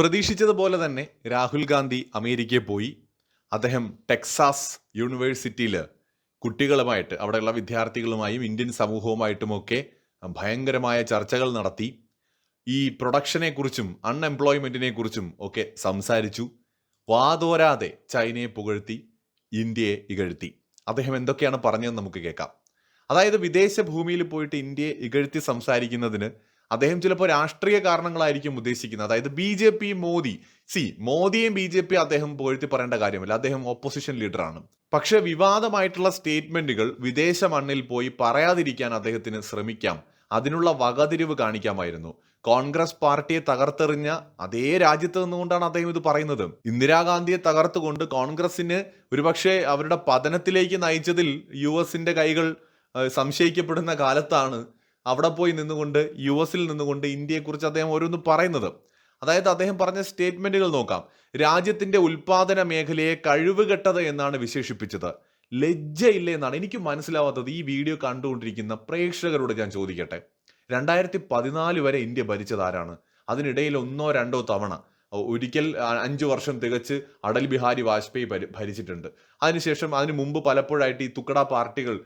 പ്രതീക്ഷിച്ചതുപോലെ തന്നെ രാഹുൽ ഗാന്ധി അമേരിക്കയിൽ പോയി. അദ്ദേഹം ടെക്സാസ് യൂണിവേഴ്സിറ്റിയിൽ കുട്ടികളുമായിട്ട് അവിടെയുള്ള വിദ്യാർത്ഥികളുമായും ഇന്ത്യൻ സമൂഹവുമായിട്ടുമൊക്കെ ഭയങ്കരമായ ചർച്ചകൾ നടത്തി. ഈ പ്രൊഡക്ഷനെ കുറിച്ചും അൺഎംപ്ലോയ്മെന്റിനെ കുറിച്ചും ഒക്കെ സംസാരിച്ചു. വാതോരാതെ ചൈനയെ പുകഴ്ത്തി ഇന്ത്യയെ ഇകഴ്ത്തി. അദ്ദേഹം എന്തൊക്കെയാണ് പറഞ്ഞതെന്ന് നമുക്ക് കേൾക്കാം. അതായത് വിദേശ ഭൂമിയിൽ പോയിട്ട് ഇന്ത്യയെ ഇകഴ്ത്തി സംസാരിക്കുന്നതിന് അദ്ദേഹം ചിലപ്പോൾ രാഷ്ട്രീയ കാരണങ്ങളായിരിക്കും ഉദ്ദേശിക്കുന്നത്. അതായത് B J P Modi. C മോദിയെയും B J P അദ്ദേഹം പുകഴ്ത്തി പറയേണ്ട കാര്യമില്ല. അദ്ദേഹം ഓപ്പോസിഷൻ ലീഡറാണ് പക്ഷെ വിവാദമായിട്ടുള്ള സ്റ്റേറ്റ്മെന്റുകൾ വിദേശ മണ്ണിൽ പോയി പറയാതിരിക്കാൻ അദ്ദേഹത്തിന് ശ്രമിക്കാം. അതിനുള്ള വകതിരിവ് കാണിക്കാമായിരുന്നു. കോൺഗ്രസ് പാർട്ടിയെ തകർത്തെറിഞ്ഞ അതേ രാജ്യത്ത് നിന്നുകൊണ്ടാണ് അദ്ദേഹം ഇത് പറയുന്നത്. ഇന്ദിരാഗാന്ധിയെ തകർത്തുകൊണ്ട് കോൺഗ്രസിന് ഒരുപക്ഷെ അവരുടെ പതനത്തിലേക്ക് നയിച്ചതിൽ യു എസിന്റെ കൈകൾ സംശയിക്കപ്പെടുന്ന കാലത്താണ് അവിടെ പോയി നിന്നുകൊണ്ട് യു എസിൽ നിന്നുകൊണ്ട് ഇന്ത്യയെക്കുറിച്ച് അദ്ദേഹം ഓരോന്ന് പറയുന്നത്. അതായത് അദ്ദേഹം പറഞ്ഞ സ്റ്റേറ്റ്മെന്റുകൾ നോക്കാം. രാജ്യത്തിന്റെ ഉൽപാദന മേഖലയെ കഴിവുകെട്ടത് എന്നാണ് വിശേഷിപ്പിച്ചത്. ലജ്ജയില്ല എന്നാണ് എനിക്ക് മനസ്സിലാവാത്തത് ഈ വീഡിയോ കണ്ടുകൊണ്ടിരിക്കുന്ന പ്രേക്ഷകരോട് ഞാൻ ചോദിക്കട്ടെ. രണ്ടായിരത്തി പതിനാല് വരെ ഇന്ത്യ ഭരിച്ചത് ആരാണ്? അതിനിടയിൽ ഒന്നോ രണ്ടോ തവണ ഒരിക്കൽ അഞ്ചു വർഷം തികച്ച് അടൽ ബിഹാരി വാജ്പേയി ഭരി- ഭരിച്ചിട്ടുണ്ട്. അതിനുശേഷം അതിന് മുമ്പ് പലപ്പോഴായിട്ട് ഈ തുക്കട പാർട്ടികൾ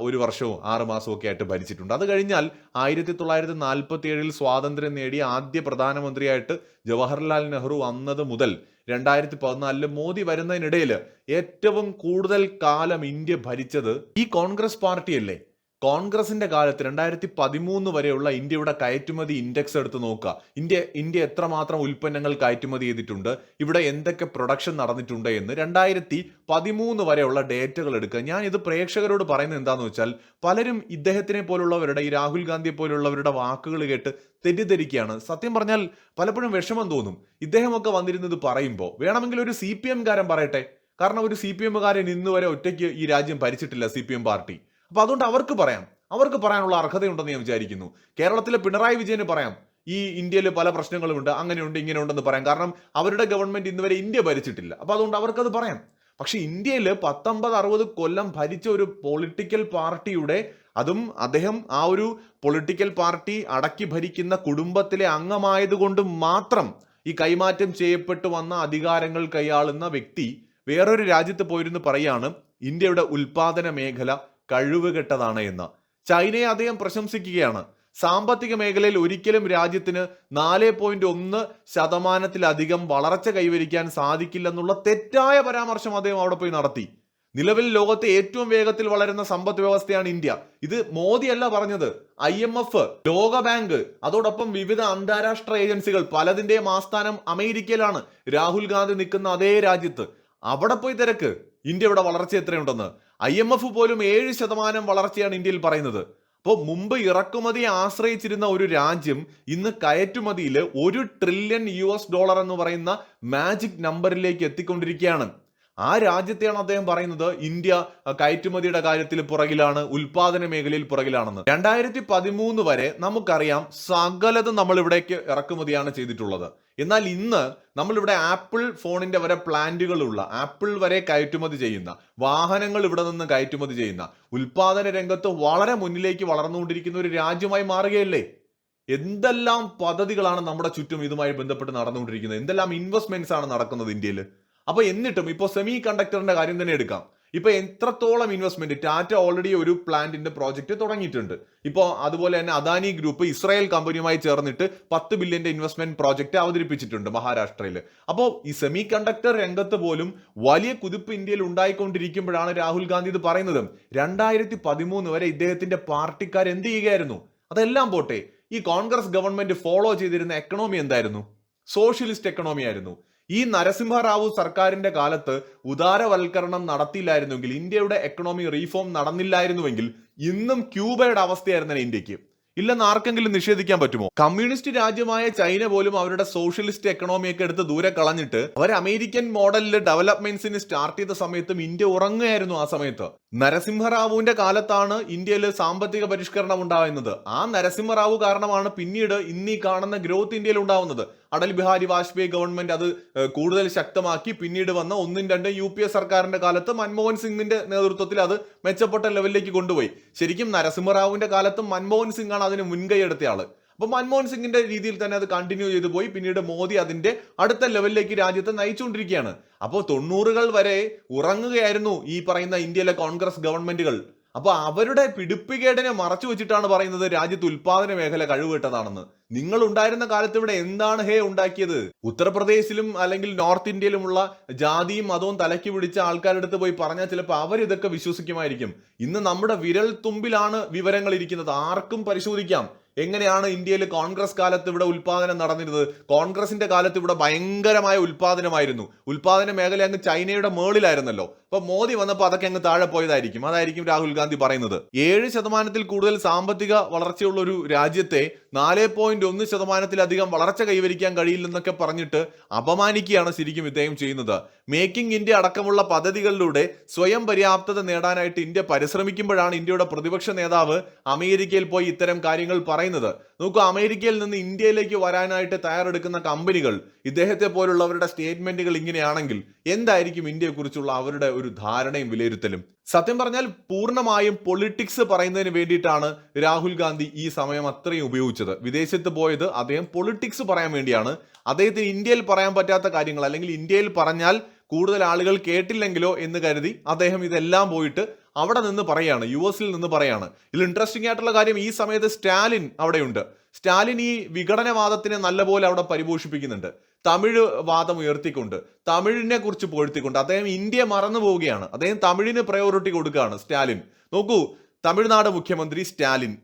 ഒരു വർഷവും ആറ് മാസവും ഒക്കെ ആയിട്ട് ഭരിച്ചിട്ടുണ്ട്. അത് കഴിഞ്ഞാൽ ആയിരത്തി തൊള്ളായിരത്തി നാൽപ്പത്തി ഏഴിൽ സ്വാതന്ത്ര്യം നേടിയ ആദ്യ പ്രധാനമന്ത്രിയായിട്ട് ജവഹർലാൽ നെഹ്റു വന്നത് മുതൽ രണ്ടായിരത്തി പതിനാലിൽ മോദി വരുന്നതിനിടയിൽ ഏറ്റവും കൂടുതൽ കാലം ഇന്ത്യ ഭരിച്ചത് ഈ കോൺഗ്രസ് പാർട്ടിയല്ലേ? കോൺഗ്രസിന്റെ കാലത്ത് രണ്ടായിരത്തി പതിമൂന്ന് വരെയുള്ള ഇന്ത്യയുടെ കയറ്റുമതി ഇൻഡെക്സ് എടുത്ത് നോക്കുക. ഇന്ത്യ ഇന്ത്യ എത്രമാത്രം ഉൽപ്പന്നങ്ങൾ കയറ്റുമതി ചെയ്തിട്ടുണ്ട് ഇവിടെ എന്തൊക്കെ പ്രൊഡക്ഷൻ നടന്നിട്ടുണ്ട് എന്ന് രണ്ടായിരത്തി പതിമൂന്ന് വരെയുള്ള ഡേറ്റകൾ എടുക്കുക. ഞാൻ ഇത് പ്രേക്ഷകരോട് പറയുന്നത് എന്താണെന്ന് വെച്ചാൽ പലരും ഇദ്ദേഹത്തിനെ പോലുള്ളവരുടെ ഈ രാഹുൽ ഗാന്ധിയെ പോലുള്ളവരുടെ വാക്കുകൾ കേട്ട് തെറ്റിദ്ധരിക്കുകയാണ്. സത്യം പറഞ്ഞാൽ പലപ്പോഴും വിഷമം തോന്നും. ഇദ്ദേഹമൊക്കെ വന്നിരുന്നത് പറയുമ്പോൾ വേണമെങ്കിൽ ഒരു സി പി എംകാരൻ പറയട്ടെ. കാരണം ഒരു സി പി എമ്മുകാരൻ ഇന്നുവരെ ഒറ്റയ്ക്ക് ഈ രാജ്യം ഭരിച്ചിട്ടില്ല സി പി എം പാർട്ടി. അപ്പൊ അതുകൊണ്ട് അവർക്ക് പറയാം. അവർക്ക് പറയാനുള്ള അർഹതയുണ്ടെന്ന് ഞാൻ വിചാരിക്കുന്നു. കേരളത്തിലെ പിണറായി വിജയന് പറയാം. ഈ ഇന്ത്യയിൽ പല പ്രശ്നങ്ങളുമുണ്ട് അങ്ങനെയുണ്ട് ഇങ്ങനെ ഉണ്ടെന്ന് പറയാം. കാരണം അവരുടെ ഗവൺമെന്റ് ഇന്ന് വരെ ഇന്ത്യ ഭരിച്ചിട്ടില്ല. അപ്പൊ അതുകൊണ്ട് അവർക്കത് പറയാം. പക്ഷെ ഇന്ത്യയിൽ പത്തൊമ്പത് അറുപത് കൊല്ലം ഭരിച്ച ഒരു പൊളിറ്റിക്കൽ പാർട്ടിയുടെ അതും അദ്ദേഹം ആ ഒരു പൊളിറ്റിക്കൽ പാർട്ടി അടക്കി ഭരിക്കുന്ന കുടുംബത്തിലെ അംഗമായതുകൊണ്ട് മാത്രം ഈ കൈമാറ്റം ചെയ്യപ്പെട്ടു വന്ന അധികാരങ്ങൾ കൈയാളുന്ന വ്യക്തി വേറൊരു രാജ്യത്ത് പോയിരുന്ന് പറയാണ് ഇന്ത്യയുടെ ഉൽപാദന മേഖല കഴിവുകെട്ടതാണ് എന്ന് ചൈനയെ അദ്ദേഹം പ്രശംസിക്കുകയാണ്. സാമ്പത്തിക മേഖലയിൽ ഒരിക്കലും രാജ്യത്തിന് നാല് പോയിന്റ് ഒന്ന് ശതമാനത്തിലധികം വളർച്ച കൈവരിക്കാൻ സാധിക്കില്ലെന്നുള്ള തെറ്റായ പരാമർശം അദ്ദേഹം അവിടെ പോയി നടത്തി. നിലവിൽ ലോകത്തെ ഏറ്റവും വേഗത്തിൽ വളരുന്ന സമ്പദ് വ്യവസ്ഥയാണ് ഇന്ത്യ. ഇത് മോദിയല്ല പറഞ്ഞത്. ഐ എം എഫ് ലോക ബാങ്ക് അതോടൊപ്പം വിവിധ അന്താരാഷ്ട്ര ഏജൻസികൾ പലതിന്റെയും ആസ്ഥാനം അമേരിക്കയിലാണ്. രാഹുൽ ഗാന്ധി നിൽക്കുന്ന അതേ രാജ്യത്ത്. അവിടെ പോയി തിരക്ക്. ഇന്ത്യയുടെ വളർച്ച എത്രയുണ്ടെന്ന്. ഐ എം എഫ് പോലും ഏഴ് ശതമാനം വളർച്ചയാണ് ഇന്ത്യയിൽ പറയുന്നത്. അപ്പോൾ മുമ്പ് ഇറക്കുമതിയെ ആശ്രയിച്ചിരുന്ന ഒരു രാജ്യം ഇന്ന് കയറ്റുമതിയിൽ ഒരു ട്രില്യൺ യു എസ് ഡോളർ എന്ന് പറയുന്ന മാജിക് നമ്പറിലേക്ക് എത്തിക്കൊണ്ടിരിക്കുകയാണ്. ആ രാജ്യത്തെയാണ് അദ്ദേഹം പറയുന്നത് ഇന്ത്യ കയറ്റുമതിയുടെ കാര്യത്തിൽ പുറകിലാണ് ഉൽപാദന മേഖലയിൽ പുറകിലാണെന്ന്. രണ്ടായിരത്തി പതിമൂന്ന് വരെ നമുക്കറിയാം സകലത് നമ്മൾ ഇവിടേക്ക് ഇറക്കുമതിയാണ് ചെയ്തിട്ടുള്ളത്. എന്നാൽ ഇന്ന് നമ്മളിവിടെ ആപ്പിൾ ഫോണിന്റെ വരെ പ്ലാന്റുകളുള്ള ആപ്പിൾ വരെ കയറ്റുമതി ചെയ്യുന്ന വാഹനങ്ങൾ ഇവിടെ നിന്ന് കയറ്റുമതി ചെയ്യുന്ന ഉൽപാദന രംഗത്ത് വളരെ മുന്നിലേക്ക് വളർന്നുകൊണ്ടിരിക്കുന്ന ഒരു രാജ്യമായി മാറുകയല്ലേ? എന്തെല്ലാം പദ്ധതികളാണ് നമ്മുടെ ചുറ്റും ഇതുമായി ബന്ധപ്പെട്ട് നടന്നുകൊണ്ടിരിക്കുന്നത്? എന്തെല്ലാം ഇൻവെസ്റ്റ്മെന്റ്സ് ആണ് നടക്കുന്നത് ഇന്ത്യയിൽ? അപ്പൊ എന്നിട്ടും ഇപ്പോൾ സെമി കണ്ടക്ടറിന്റെ കാര്യം തന്നെ എടുക്കാം. ഇപ്പൊ എത്രത്തോളം ഇൻവെസ്റ്റ്മെന്റ് ടാറ്റ ഓൾറെഡി ഒരു പ്ലാന്റിന്റെ പ്രോജക്റ്റ് തുടങ്ങിയിട്ടുണ്ട്. ഇപ്പോൾ അതുപോലെ തന്നെ അദാനി ഗ്രൂപ്പ് ഇസ്രായേൽ കമ്പനിയുമായി ചേർന്നിട്ട് പത്ത് ബില്യന്റെ ഇൻവെസ്റ്റ്മെന്റ് പ്രോജക്റ്റ് അവതരിപ്പിച്ചിട്ടുണ്ട് മഹാരാഷ്ട്രയിൽ അപ്പോൾ ഈ സെമി കണ്ടക്ടർ രംഗത്ത് പോലും വലിയ കുതിപ്പ് ഇന്ത്യയിൽ ഉണ്ടായിക്കൊണ്ടിരിക്കുമ്പോഴാണ് രാഹുൽ ഗാന്ധി ഇത് പറയുന്നത്. രണ്ടായിരത്തി പതിമൂന്ന് വരെ ഇദ്ദേഹത്തിന്റെ പാർട്ടിക്കാർ എന്ത് ചെയ്യുകയായിരുന്നു? അതെല്ലാം പോട്ടെ. ഈ കോൺഗ്രസ് ഗവൺമെന്റ് ഫോളോ ചെയ്തിരുന്ന എക്കണോമി എന്തായിരുന്നു? സോഷ്യലിസ്റ്റ് എക്കണോമി ആയിരുന്നു. ഈ നരസിംഹറാവു സർക്കാരിന്റെ കാലത്ത് ഉദാരവൽക്കരണം നടത്തിയില്ലായിരുന്നുവെങ്കിൽ ഇന്ത്യയുടെ എക്കണോമി റീഫോം നടന്നില്ലായിരുന്നുവെങ്കിൽ ഇന്നും ക്യൂബയുടെ അവസ്ഥയായിരുന്നു ഇന്ത്യയ്ക്ക്? ഇല്ലെന്ന് ആർക്കെങ്കിലും നിഷേധിക്കാൻ പറ്റുമോ? കമ്മ്യൂണിസ്റ്റ് രാജ്യമായ ചൈന പോലും അവരുടെ സോഷ്യലിസ്റ്റ് എക്കണോമിയൊക്കെ എടുത്ത് ദൂരെ കളഞ്ഞിട്ട് അവർ അമേരിക്കൻ മോഡലിൽ ഡെവലപ്മെന്റ്സിന് സ്റ്റാർട്ട് ചെയ്ത സമയത്തും ഇന്ത്യ ഉറങ്ങുകയായിരുന്നു ആ സമയത്ത്. നരസിംഹറാവുവിന്റെ കാലത്താണ് ഇന്ത്യയിൽ സാമ്പത്തിക പരിഷ്കരണം ഉണ്ടാവുന്നത് ആ നരസിംഹറാവു കാരണമാണ് പിന്നീട് ഇന്നീ കാണുന്ന ഗ്രോത്ത് ഇന്ത്യയിൽ ഉണ്ടാവുന്നത് അടൽ ബിഹാരി വാജ്പേയി ഗവൺമെന്റ് അത് കൂടുതൽ ശക്തമാക്കി. പിന്നീട് വന്ന ഒന്നും രണ്ടും യു പി എ സർക്കാരിന്റെ കാലത്ത് മൻമോഹൻ സിംഗിന്റെ നേതൃത്വത്തിൽ അത് മെച്ചപ്പെട്ട ലെവലിലേക്ക് കൊണ്ടുപോയി. ശരിക്കും നരസിംഹറാവുവിന്റെ കാലത്തും മൻമോഹൻ സിംഗ് ആണ് അതിന് മുൻകൈ എടുത്ത ആൾ. അപ്പൊ മൻമോഹൻ സിംഗിന്റെ രീതിയിൽ തന്നെ അത് കണ്ടിന്യൂ ചെയ്തു പോയി. പിന്നീട് മോദി അതിന്റെ അടുത്ത ലെവലിലേക്ക് രാജ്യത്തെ നയിച്ചുകൊണ്ടിരിക്കുകയാണ്. അപ്പോൾ തൊണ്ണൂറുകൾ വരെ ഉറങ്ങുകയായിരുന്നു ഈ പറയുന്ന ഇന്ത്യയിലെ കോൺഗ്രസ് ഗവൺമെന്റുകൾ. അപ്പൊ അവരുടെ പിടിപ്പുകേടിനെ മറച്ചു വെച്ചിട്ടാണ് പറയുന്നത് രാജ്യത്ത് ഉൽപാദന മേഖല കഴിവുകെട്ടതാണെന്ന്. നിങ്ങൾ ഉണ്ടായിരുന്ന കാലത്ത് ഇവിടെ എന്താണ് ഹേ ഉണ്ടാക്കിയത്? ഉത്തർപ്രദേശിലും അല്ലെങ്കിൽ നോർത്ത് ഇന്ത്യയിലുമുള്ള ജാതിയും മതവും തലക്കി പിടിച്ച ആൾക്കാരുടെ അടുത്ത് പോയി പറഞ്ഞാൽ ചിലപ്പോൾ അവരിതൊക്കെ വിശ്വസിക്കുമായിരിക്കും. ഇന്ന് നമ്മുടെ വിരൽ തുമ്പിലാണ് വിവരങ്ങൾ ഇരിക്കുന്നത്. ആർക്കും പരിശോധിക്കാം. എങ്ങനെയാണ് ഇന്ത്യയിൽ കോൺഗ്രസ് കാലത്ത് ഇവിടെ ഉൽപാദനം നടന്നിരുന്നത്? കോൺഗ്രസിന്റെ കാലത്ത് ഇവിടെ ഭയങ്കരമായ ഉൽപാദനമായിരുന്നു. ഉൽപാദന മേഖല അങ്ങ് ചൈനയുടെ മേളിലായിരുന്നല്ലോ. അപ്പൊ മോദി വന്നപ്പോൾ അതൊക്കെ അങ്ങ് താഴെ പോയതായിരിക്കും. അതായിരിക്കും രാഹുൽ ഗാന്ധി പറയുന്നത്. ഏഴ് ശതമാനത്തിൽ കൂടുതൽ സാമ്പത്തിക വളർച്ചയുള്ള ഒരു രാജ്യത്തെ നാല് പോയിന്റ് ഒന്ന് ശതമാനത്തിലധികം വളർച്ച കൈവരിക്കാൻ കഴിയില്ലെന്നൊക്കെ പറഞ്ഞിട്ട് അപമാനിക്കുകയാണ് ശരിക്കും ഇദ്ദേഹം ചെയ്യുന്നത്. മേക്കിംഗ് ഇന്ത്യ അടക്കമുള്ള പദ്ധതികളിലൂടെ സ്വയം പര്യാപ്തത നേടാനായിട്ട് ഇന്ത്യ പരിശ്രമിക്കുമ്പോഴാണ് ഇന്ത്യയുടെ പ്രതിപക്ഷ നേതാവ് അമേരിക്കയിൽ പോയി ഇത്തരം കാര്യങ്ങൾ പറയുന്നത്. നോക്കൂ അമേരിക്കയിൽ നിന്ന് ഇന്ത്യയിലേക്ക് വരാനായിട്ട് തയ്യാറെടുക്കുന്ന കമ്പനികൾ ഇദ്ദേഹത്തെ പോലുള്ളവരുടെ സ്റ്റേറ്റ്മെന്റുകൾ ഇങ്ങനെയാണെങ്കിൽ എന്തായിരിക്കും ഇന്ത്യയെക്കുറിച്ചുള്ള അവരുടെ ഒരു ധാരണയും വിലയിരുത്തലും? സത്യം പറഞ്ഞാൽ പൂർണമായും പൊളിറ്റിക്സ് പറയുന്നതിന് വേണ്ടിയിട്ടാണ് രാഹുൽ ഗാന്ധി ഈ സമയം അത്രയും ഉപയോഗിച്ചത്. വിദേശത്ത് പോയത് അദ്ദേഹം പൊളിറ്റിക്സ് പറയാൻ വേണ്ടിയാണ്. അദ്ദേഹത്തിന് ഇന്ത്യയിൽ പറയാൻ പറ്റാത്ത കാര്യങ്ങൾ അല്ലെങ്കിൽ ഇന്ത്യയിൽ പറഞ്ഞാൽ കൂടുതൽ ആളുകൾ കേട്ടില്ലെങ്കിലോ എന്ന് കരുതി അദ്ദേഹം ഇതെല്ലാം പോയിട്ട് അവിടെ നിന്ന് പറയാണ് യു എസിൽ നിന്ന് പറയാണ്. ഇതിൽ ഇൻട്രസ്റ്റിംഗ് ആയിട്ടുള്ള കാര്യം ഈ സമയത്ത് സ്റ്റാലിൻ അവിടെയുണ്ട്. സ്റ്റാലിൻ ഈ വിഘടനവാദത്തിനെ നല്ലപോലെ അവിടെ പരിപോഷിപ്പിക്കുന്നുണ്ട്. തമിഴ് വാദം ഉയർത്തിക്കൊണ്ട് തമിഴിനെ കുറിച്ച് പൊഴുത്തിക്കൊണ്ട് അദ്ദേഹം ഇന്ത്യ മറന്നു പോവുകയാണ്. അദ്ദേഹം തമിഴിന് പ്രയോറിറ്റി കൊടുക്കുകയാണ് സ്റ്റാലിൻ. നോക്കൂ തമിഴ്നാട് മുഖ്യമന്ത്രി സ്റ്റാലിൻ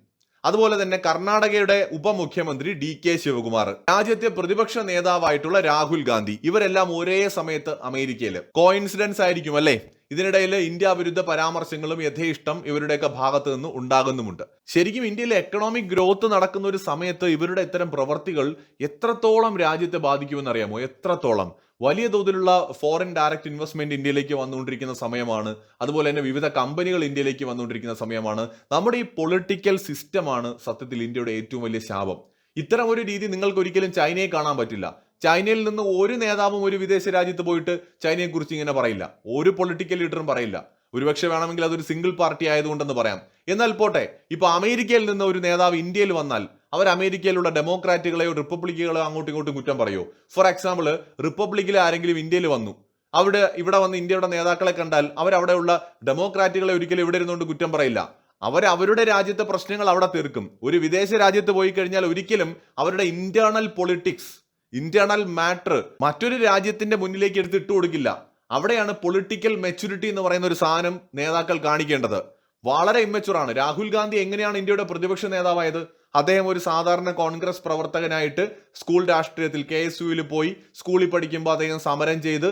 അതുപോലെ തന്നെ കർണാടകയുടെ ഉപമുഖ്യമന്ത്രി ഡി കെ ശിവകുമാർ രാജ്യത്തെ പ്രതിപക്ഷ നേതാവായിട്ടുള്ള രാഹുൽ ഗാന്ധി ഇവരെല്ലാം ഒരേ സമയത്ത് അമേരിക്കയിൽ കോയിൻസിഡൻസ് ആയിരിക്കും അല്ലേ? ഇതിനിടയിൽ ഇന്ത്യ വിരുദ്ധ പരാമർശങ്ങളും യഥേഷ്ടം ഇവരുടെയൊക്കെ ഭാഗത്ത് നിന്ന് ഉണ്ടാകുന്നുമുണ്ട്. ശരിക്കും ഇന്ത്യയിലെ എക്കണോമിക് ഗ്രോത്ത് നടക്കുന്ന ഒരു സമയത്ത് ഇവരുടെ ഇത്തരം പ്രവർത്തികൾ എത്രത്തോളം രാജ്യത്തെ ബാധിക്കുമെന്ന് അറിയാമോ എത്രത്തോളം? വലിയ തോതിലുള്ള ഫോറിൻ ഡയറക്റ്റ് ഇൻവെസ്റ്റ്മെന്റ് ഇന്ത്യയിലേക്ക് വന്നുകൊണ്ടിരിക്കുന്ന സമയമാണ്. അതുപോലെ തന്നെ വിവിധ കമ്പനികൾ ഇന്ത്യയിലേക്ക് വന്നുകൊണ്ടിരിക്കുന്ന സമയമാണ്. നമ്മുടെ ഈ പൊളിറ്റിക്കൽ സിസ്റ്റമാണ് സത്യത്തിൽ ഇന്ത്യയുടെ ഏറ്റവും വലിയ ശാപം. ഇത്തരം ഒരു രീതി നിങ്ങൾക്ക് ഒരിക്കലും ചൈനയെ കാണാൻ പറ്റില്ല. ചൈനയിൽ നിന്ന് ഒരു നേതാവും ഒരു വിദേശ രാജ്യത്ത് പോയിട്ട് ചൈനയെ കുറിച്ച് ഇങ്ങനെ പറയില്ല. ഒരു പൊളിറ്റിക്കൽ ലീഡറും പറയില്ല. ഒരുപക്ഷെ വേണമെങ്കിൽ അതൊരു സിംഗിൾ പാർട്ടി ആയതുകൊണ്ടെന്ന് പറയാം. എന്നാൽ പോട്ടെ ഇപ്പൊ അമേരിക്കയിൽ നിന്ന് ഒരു നേതാവ് ഇന്ത്യയിൽ വന്നാൽ അവർ അമേരിക്കയിലുള്ള ഡെമോക്രാറ്റുകളെയോ റിപ്പബ്ലിക്കുകളോ അങ്ങോട്ടും ഇങ്ങോട്ടും കുറ്റം പറയോ? ഫോർ എക്സാമ്പിൾ റിപ്പബ്ലിക്കിൽ ആരെങ്കിലും ഇന്ത്യയിൽ വന്നു. അവിടെ ഇവിടെ വന്ന് ഇന്ത്യയുടെ നേതാക്കളെ കണ്ടാൽ അവരവിടെയുള്ള ഡെമോക്രാറ്റുകളെ ഒരിക്കലും ഇവിടെ ഇരുന്നുകൊണ്ട് കുറ്റം പറയില്ല. അവർ അവരുടെ രാജ്യത്തെ പ്രശ്നങ്ങൾ അവിടെ തീർക്കും. ഒരു വിദേശ രാജ്യത്ത് പോയി കഴിഞ്ഞാൽ ഒരിക്കലും അവരുടെ ഇന്റേണൽ പൊളിറ്റിക്സ് ഇന്റേണൽ മാറ്റർ മറ്റൊരു രാജ്യത്തിന്റെ മുന്നിലേക്ക് എടുത്ത് കൊടുക്കില്ല. അവിടെയാണ് പൊളിറ്റിക്കൽ മെച്യൂരിറ്റി എന്ന് പറയുന്ന ഒരു സാധനം നേതാക്കൾ കാണിക്കേണ്ടത്. വളരെ ഇമ്മച്ചുറാണ് രാഹുൽ ഗാന്ധി എങ്ങനെയാണ് ഇന്ത്യയുടെ പ്രതിപക്ഷ നേതാവായത്? അദ്ദേഹം ഒരു സാധാരണ കോൺഗ്രസ് പ്രവർത്തകനായിട്ട് സ്കൂൾ രാഷ്ട്രീയത്തിൽ കെ എസ് യുവിൽ പോയി സ്കൂളിൽ പഠിക്കുമ്പോൾ അദ്ദേഹം സമരം ചെയ്ത്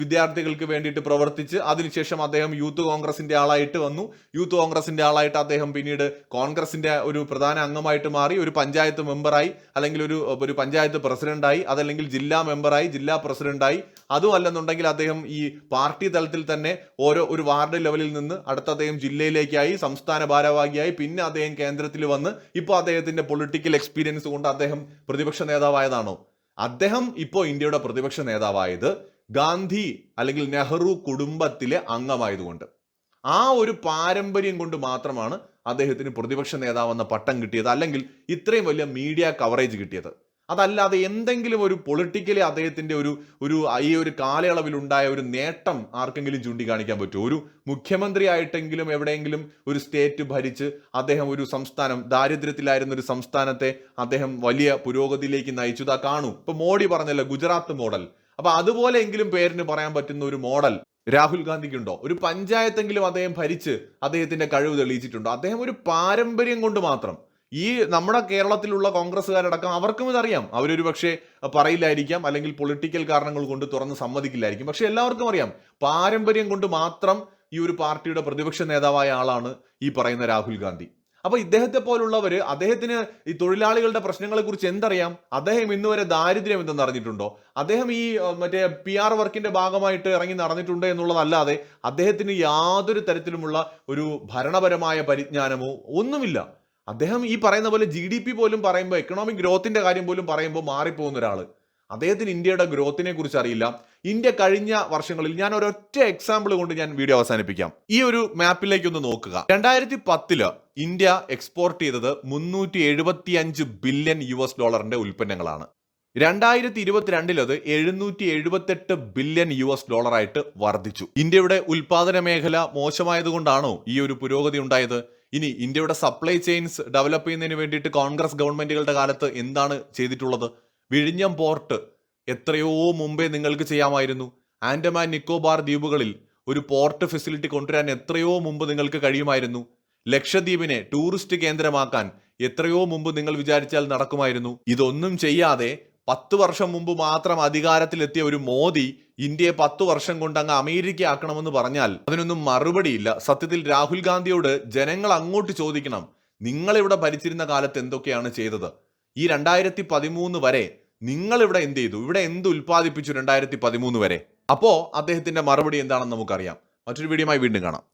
വിദ്യാർത്ഥികൾക്ക് വേണ്ടിയിട്ട് പ്രവർത്തിച്ച് അതിനുശേഷം അദ്ദേഹം യൂത്ത് കോൺഗ്രസിന്റെ ആളായിട്ട് വന്നു. യൂത്ത് കോൺഗ്രസിന്റെ ആളായിട്ട് അദ്ദേഹം പിന്നീട് കോൺഗ്രസിന്റെ ഒരു പ്രധാന അംഗമായിട്ട് മാറി ഒരു പഞ്ചായത്ത് മെമ്പറായി അല്ലെങ്കിൽ ഒരു ഒരു പഞ്ചായത്ത് പ്രസിഡന്റായി അതല്ലെങ്കിൽ ജില്ലാ മെമ്പറായി ജില്ലാ പ്രസിഡന്റായി. അതുമല്ലെന്നുണ്ടെങ്കിൽ അദ്ദേഹം ഈ പാർട്ടി തലത്തിൽ തന്നെ ഓരോ ഒരു വാർഡ് ലെവലിൽ നിന്ന് അടുത്ത അദ്ദേഹം ജില്ലയിലേക്കായി സംസ്ഥാന ഭാരവാഹിയായി പിന്നെ അദ്ദേഹം കേന്ദ്രത്തിൽ വന്ന് ഇപ്പോൾ അദ്ദേഹത്തിന്റെ പൊളിറ്റിക്കൽ എക്സ്പീരിയൻസ് കൊണ്ട് അദ്ദേഹം പ്രതിപക്ഷ നേതാവായതാണോ? അദ്ദേഹം ഇപ്പോൾ ഇന്ത്യയുടെ പ്രതിപക്ഷ നേതാവായത് ഗാന്ധി അല്ലെങ്കിൽ നെഹ്റു കുടുംബത്തിലെ അംഗമായതുകൊണ്ട്. ആ ഒരു പാരമ്പര്യം കൊണ്ട് മാത്രമാണ് അദ്ദേഹത്തിന് പ്രതിപക്ഷ നേതാവെന്ന പട്ടം കിട്ടിയത് അല്ലെങ്കിൽ ഇത്രയും വലിയ മീഡിയ കവറേജ് കിട്ടിയത്. അതല്ലാതെ എന്തെങ്കിലും ഒരു പൊളിറ്റിക്കലി അദ്ദേഹത്തിന്റെ ഒരു ഒരു ഈ ഒരു കാലയളവിൽ ഉണ്ടായ ഒരു നേട്ടം ആർക്കെങ്കിലും ചൂണ്ടിക്കാണിക്കാൻ പറ്റുമോ? ഒരു മുഖ്യമന്ത്രി ആയിട്ടെങ്കിലും എവിടെയെങ്കിലും ഒരു സ്റ്റേറ്റ് ഭരിച്ച് അദ്ദേഹം ഒരു സംസ്ഥാനം ദാരിദ്ര്യത്തിലായിരുന്ന ഒരു സംസ്ഥാനത്തെ അദ്ദേഹം വലിയ പുരോഗതിയിലേക്ക് നയിച്ചു. ഇതാ കാണൂ. ഇപ്പൊ മോഡി പറഞ്ഞല്ലോ ഗുജറാത്ത് മോഡൽ. അപ്പൊ അതുപോലെയെങ്കിലും പേരിന് പറയാൻ പറ്റുന്ന ഒരു മോഡൽ രാഹുൽ ഗാന്ധിക്കുണ്ടോ? ഒരു പഞ്ചായത്തെങ്കിലും അദ്ദേഹം ഭരിച്ച് അദ്ദേഹത്തിന്റെ കഴിവ് തെളിയിച്ചിട്ടുണ്ടോ? അദ്ദേഹം ഒരു പാരമ്പര്യം കൊണ്ട് മാത്രം ഈ നമ്മുടെ കേരളത്തിലുള്ള കോൺഗ്രസ്സുകാരടക്കം അവർക്കും ഇതറിയാം. അവരൊരു പക്ഷേ പറയില്ലായിരിക്കാം അല്ലെങ്കിൽ പൊളിറ്റിക്കൽ കാരണങ്ങൾ കൊണ്ട് തുറന്ന് സമ്മതിക്കില്ലായിരിക്കും. പക്ഷെ എല്ലാവർക്കും അറിയാം പാരമ്പര്യം കൊണ്ട് മാത്രം ഈ ഒരു പാർട്ടിയുടെ പ്രതിപക്ഷ നേതാവായ ആളാണ് ഈ പറയുന്ന രാഹുൽ ഗാന്ധി. അപ്പൊ ഇദ്ദേഹത്തെ പോലുള്ളവർ അദ്ദേഹത്തിന് ഈ തൊഴിലാളികളുടെ പ്രശ്നങ്ങളെ കുറിച്ച് എന്തറിയാം? അദ്ദേഹം ഇന്ന് വരെ ദാരിദ്ര്യം എന്തെന്ന് അറിഞ്ഞിട്ടുണ്ടോ? അദ്ദേഹം ഈ മറ്റേ പി ആർ വർക്കിന്റെ ഭാഗമായിട്ട് ഇറങ്ങി നടന്നിട്ടുണ്ട് എന്നുള്ളതല്ലാതെ അദ്ദേഹത്തിന് യാതൊരു തരത്തിലുമുള്ള ഒരു ഭരണപരമായ പരിജ്ഞാനമോ ഒന്നുമില്ല. അദ്ദേഹം ഈ പറയുന്ന പോലെ ജി ഡി പി പോലും പറയുമ്പോൾ എക്കണോമിക് ഗ്രോത്തിന്റെ കാര്യം പോലും പറയുമ്പോൾ മാറിപ്പോകുന്ന ഒരാൾ അദ്ദേഹത്തിന് ഇന്ത്യയുടെ ഗ്രോത്തിനെ കുറിച്ച് അറിയില്ല. ഇന്ത്യ കഴിഞ്ഞ വർഷങ്ങളിൽ ഞാൻ ഒരൊറ്റ എക്സാമ്പിൾ കൊണ്ട് ഞാൻ വീഡിയോ അവസാനിപ്പിക്കാം. ഈ ഒരു മാപ്പിലേക്ക് ഒന്ന് നോക്കുക. രണ്ടായിരത്തി പത്തിൽ ഇന്ത്യ എക്സ്പോർട്ട് ചെയ്തത് മുന്നൂറ്റി എഴുപത്തി അഞ്ച് ബില്യൺ യു എസ് ഡോളറിന്റെ ഉൽപ്പന്നങ്ങളാണ്. രണ്ടായിരത്തി ഇരുപത്തിരണ്ടിലത് എഴുന്നൂറ്റി എഴുപത്തെട്ട് ബില്യൺ യു എസ് ഡോളറായിട്ട് വർദ്ധിച്ചു. ഇന്ത്യയുടെ ഉൽപാദന മേഖല മോശമായതുകൊണ്ടാണോ ഈ ഒരു പുരോഗതി ഉണ്ടായത്? ഇനി ഇന്ത്യയുടെ സപ്ലൈ ചെയിൻസ് ഡെവലപ്പ് ചെയ്യുന്നതിന് വേണ്ടിയിട്ട് കോൺഗ്രസ് ഗവൺമെന്റുകളുടെ കാലത്ത് എന്താണ് ചെയ്തിട്ടുള്ളത്? വിഴിഞ്ഞം പോർട്ട് എത്രയോ മുമ്പേ നിങ്ങൾക്ക് ചെയ്യാമായിരുന്നു. ആൻഡമാൻ നിക്കോബാർ ദ്വീപുകളിൽ ഒരു പോർട്ട് ഫെസിലിറ്റി കൊണ്ടുവരാൻ എത്രയോ മുമ്പ് നിങ്ങൾക്ക് കഴിയുമായിരുന്നു. ലക്ഷദ്വീപിനെ ടൂറിസ്റ്റ് കേന്ദ്രമാക്കാൻ എത്രയോ മുമ്പ് നിങ്ങൾ വിചാരിച്ചാൽ നടക്കുമായിരുന്നു. ഇതൊന്നും ചെയ്യാതെ പത്ത് വർഷം മുമ്പ് മാത്രം അധികാരത്തിലെത്തിയ ഒരു മോദി ഇന്ത്യയെ പത്ത് വർഷം കൊണ്ട് അങ്ങ് അമേരിക്ക ആക്കണമെന്ന് പറഞ്ഞാൽ അതിനൊന്നും മറുപടിയില്ല. സത്യത്തിൽ രാഹുൽ ഗാന്ധിയോട് ജനങ്ങൾ അങ്ങോട്ട് ചോദിക്കണം നിങ്ങൾ ഇവിടെ ഭരിച്ചിരുന്ന കാലത്ത് എന്തൊക്കെയാണ് ചെയ്തത്? ഈ രണ്ടായിരത്തി പതിമൂന്ന് വരെ നിങ്ങൾ ഇവിടെ എന്ത് ചെയ്തു? ഇവിടെ എന്ത് ഉൽപ്പാദിപ്പിച്ചു രണ്ടായിരത്തി പതിമൂന്ന് വരെ? അപ്പോ അദ്ദേഹത്തിന്റെ മറുപടി എന്താണെന്ന് നമുക്കറിയാം. മറ്റൊരു വീഡിയോയുമായി വീണ്ടും കാണാം.